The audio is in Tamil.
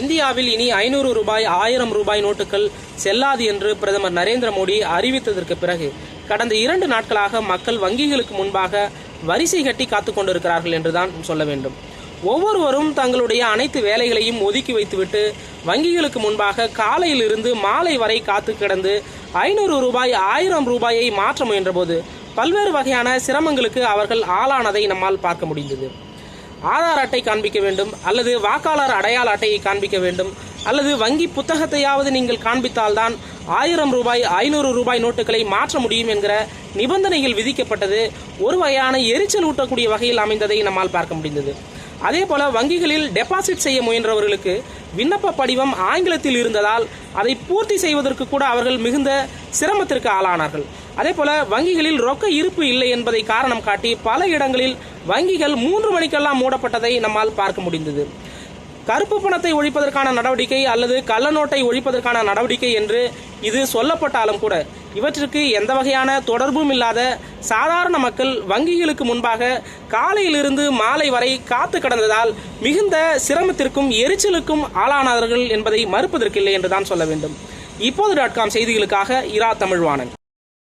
இந்தியாவில் இனி ஐநூறு ரூபாய் ஆயிரம் ரூபாய் நோட்டுகள் செல்லாது என்று பிரதமர் நரேந்திர மோடி அறிவித்ததற்கு பிறகு கடந்த இரண்டு நாட்களாக மக்கள் வங்கிகளுக்கு முன்பாக வரிசை கட்டி காத்து கொண்டிருக்கிறார்கள் என்றுதான் சொல்ல வேண்டும். ஒவ்வொருவரும் தங்களுடைய அனைத்து வேலைகளையும் ஒதுக்கி வைத்துவிட்டு வங்கிகளுக்கு முன்பாக காலையிலிருந்து மாலை வரை காத்து கிடந்து ஐநூறு ரூபாய் ஆயிரம் ரூபாயை மாற்ற முயன்றபோது பல்வேறு வகையான சிரமங்களுக்கு அவர்கள் ஆளானதை நம்மால் பார்க்க முடிந்தது. ஆதார் அட்டை காண்பிக்க வேண்டும் அல்லது வாக்காளர் அடையாள அட்டையை காண்பிக்க வேண்டும் அல்லது வங்கி புத்தகத்தையாவது நீங்கள் காண்பித்தால்தான் ஆயிரம் ரூபாய் ஐநூறு ரூபாய் நோட்டுகளை மாற்ற முடியும் என்கிற நிபந்தனைகள் விதிக்கப்பட்டது. ஒரு வகையான எரிச்சல் ஊட்டக்கூடிய வகையில் அமைந்ததை நம்மால் பார்க்க முடிந்தது. அதே போல வங்கிகளில் டெபாசிட் செய்ய முயன்றவர்களுக்கு விண்ணப்ப படிவம் ஆங்கிலத்தில் இருந்ததால் அதை பூர்த்தி செய்வதற்கு கூட அவர்கள் மிகுந்த சிரமத்திற்கு ஆளானார்கள். அதே போல வங்கிகளில் ரொக்க இருப்பு இல்லை என்பதை காரணம் காட்டி பல இடங்களில் வங்கிகள் மூன்று மணிக்கெல்லாம் மூடப்பட்டதை நம்மால் பார்க்க முடிந்தது. கருப்பு பணத்தை ஒழிப்பதற்கான நடவடிக்கை அல்லது கள்ள நோட்டை ஒழிப்பதற்கான நடவடிக்கை என்று இது சொல்லப்பட்டாலும் கூட இவற்றிற்கு எந்த வகையான தொடர்பும் இல்லாத சாதாரண மக்கள் வங்கிகளுக்கு முன்பாக காலையிலிருந்து மாலை வரை காத்து கடந்ததால் மிகுந்த சிரமத்திற்கும் எரிச்சலுக்கும் ஆளானார்கள் என்பதை மறுப்பதற்கில்லை என்றுதான் சொல்ல வேண்டும். இப்போது டாட் காம் செய்திகளுக்காக இரா தமிழ்வாணன்.